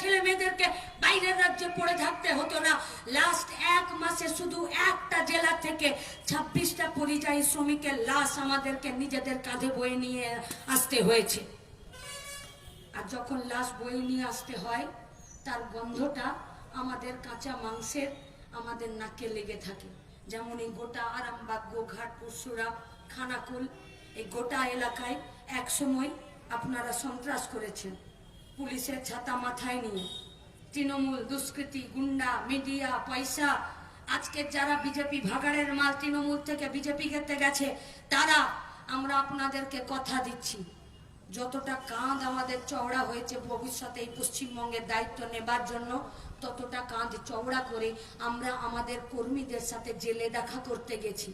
ছেলে মেয়েদেরকে বাইরের রাজ্যে পড়ে থাকতে হতো না। লাস্ট এক মাসে শুধু একটা জেলা থেকে ছাব্বিশটা পরিযায়ী শ্রমিকের লাশ আমাদেরকে নিজেদের কাঁধে বয়ে নিয়ে আসতে হয়েছে। আর যখন লাশ বয়ে নিয়ে আসতে হয়, তার গন্ধটা আমাদের কাঁচা মাংসের, আমাদের নাকে লেগে থাকে। যেমন এই গোটা আরামবাগ, গোঘাট পরশুরা খানাকুল, এই গোটা এলাকায় এক সময় আপনারা সন্ত্রাস করেছেন। পুলিশের ছাতা মাথায় নিয়ে। তৃণমূল, দুষ্কৃতি, গুন্ডা, মিডিয়া, পয়সা, আজকে যারা বিজেপি ভাগাড়ের মাল তৃণমূল থেকে বিজেপি খেতে গেছে, তারা, আমরা আপনাদেরকে কথা দিচ্ছি। যতটা কাঁধ আমাদের চওড়া হয়েছে ভবিষ্যতে এই পশ্চিমবঙ্গের দায়িত্ব নেবার জন্য, ততটা কাঁধ চওড়া করে আমরা আমাদের কর্মীদের সাথে জেলে দেখা করতে গেছি।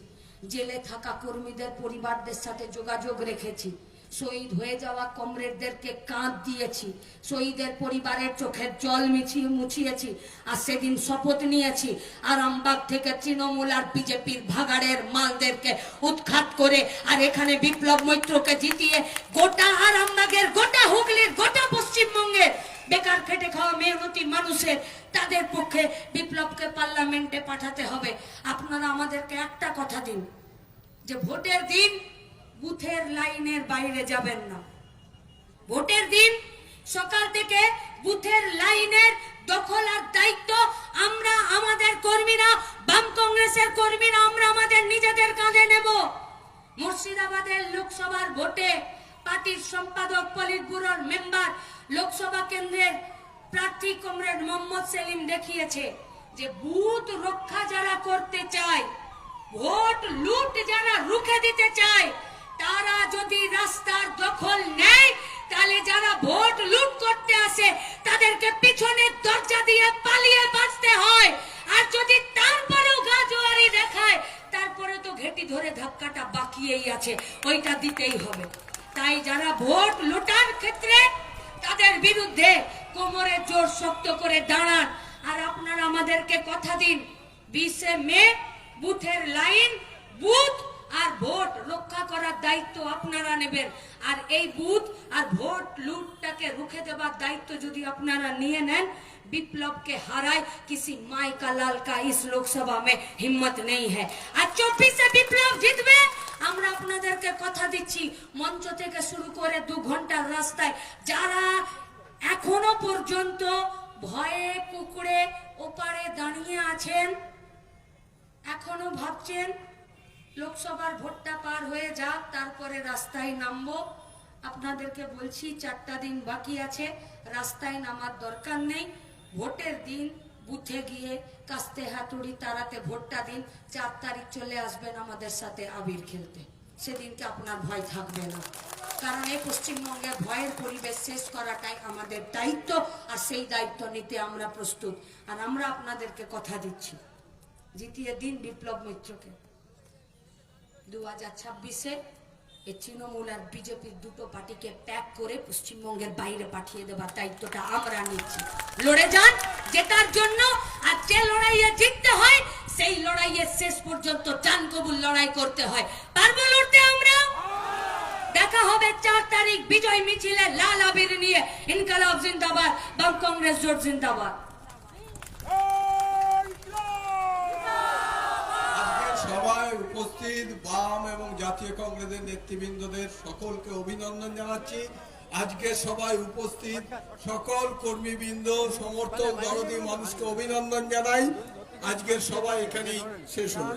জেলে থাকা কর্মীদের পরিবারদের সাথে যোগাযোগ রেখেছি। শহীদ হয়ে যাওয়া কমরেডদেরকে কাঁধ দিয়েছি। শহীদের পরিবারের চোখের জল মিছিয়ে মুছিয়েছি। আর সেদিন শপথ নিয়েছি। আরামবাগ থেকে তৃণমূল আর বিজেপির ভাগাড়ের মালদেরকে উৎখাত করে আর এখানে বিপ্লব মৈত্রকে জিতিয়ে গোটা আরামবাগের গোটা হুগলির, গোটা পশ্চিমবঙ্গের বেকার খেটে খাওয়া মেহনতি মানুষের, তাদের পক্ষে বিপ্লবকে পার্লামেন্টে পাঠাতে হবে। আপনারা আমাদেরকে একটা কথা দিন, যে ভোটের দিন বুথের লাইনের বাইরে যাবেন না। ভোটের দিন সকাল থেকে বুথের লাইনের দখল আর দায়িত্ব আমরা আমাদের কর্মীরা, বাম কংগ্রেসের কর্মীরা আমরা আমাদের নিজেদের কাঁধে নেব। মুর্শিদাবাদের লোকসভার ভোটে পার্টির সম্পাদক পলিট ব্যুরোর মেম্বার লোকসভা কেন্দ্রের প্রার্থী কমরেড মোহাম্মদ সেলিম দেখিয়েছে যে বুথ রক্ষা যারা করতে চায়, ভোট লুট যারা রুখে দিতে চায় যদি রাস্তার দখল নেয় তাহলে যারা ভোট লুট করতে আসে, তাদেরকে পিছনের দরজা দিয়ে পালিয়ে বাঁচতে হয়। আর যদি তারপরেও গা জোয়ারি দেখায়, তারপরে তো ঘেটি ধরে ধাক্কাটা বাকিয়েই আছে, ওইটা দিতেই হবে। তাই যারা ভোট লুটার ক্ষেত্রে, তাদের বিরুদ্ধে কোমরে জোর শক্ত করে দাঁড়ান। আর আপনারা আমাদেরকে কথা দিন, বিশে মে, বুথের লাইন, বুথ আর ভোট রক্ষা করার দায়িত্ব আপনারা নেবেন আর এই বুথ আর ভোট লুটটাকে রুখে দেবার দায়িত্ব যদি আপনারা নিয়ে নেন विप्लव के हराए किसी माई का लाल का इस लोकसभा में हिम्मत नहीं है আর চব্বিশে বিপ্লব জিতবে আমরা আপনাদেরকে কথা দিচ্ছি মঞ্চ থেকে শুরু করে দু ঘন্টার রাস্তায় যারা এখনো পর্যন্ত ভয়ে কুকুরে ওপারে দাঁড়িয়ে আছেন এখনো ভাবছেন লোকসভার ভোটটা পার হয়ে যাক, তারপরে রাস্তায় নামবো। আপনাদেরকে বলছি, চারটা দিন বাকি আছে, রাস্তায় নামার দরকার নেই। ভোটের দিন, বুথে গিয়ে কাস্তে হাতুড়ি তারাতে ভোটটা দিন। চার তারিখ চলে আসবেন আমাদের সাথে আবির খেলতে। সেদিনকে আপনার ভয় থাকবে না। কারণ এই পশ্চিমবঙ্গে ভয়ের পরিবেশ শেষ করাটাই আমাদের দায়িত্ব, আর সেই দায়িত্ব নিতে আমরা প্রস্তুত। আর আমরা আপনাদেরকে কথা দিচ্ছি। জিতিয়ে দিন বিপ্লব মিত্রকে। দু হাজার ছাব্বিশে এই তৃণমূল আর বিজেপির দুটো পার্টিকে প্যাক করে পশ্চিমবঙ্গের বাইরে পাঠিয়ে দেবার দায়িত্বটা আমরা নিচ্ছি। লড়ে যান, জেতার জন্য, আর যে লড়াইয়ে জিততে হয়, সেই লড়াইয়ে শেষ পর্যন্ত চান কবুল লড়াই করতে হয়। পারব লড়তে আমরা? দেখা হবে চার তারিখ বিজয় মিছিলে লাল আবির নিয়ে। ইনকালাব জিন্দাবাদ, বাম কংগ্রেস জোট জিন্দাবাদ। সভায় উপস্থিত বাম এবং জাতীয় কংগ্রেসের নেতৃবৃন্দদের সকলকে অভিনন্দন জানাচ্ছি। আজকে সবাই উপস্থিত সকল কর্মীবৃন্দ, সমর্থক, দরদি মানুষকে অভিনন্দন জানাই। আজকের সবাই এখানেই শেষ হলো।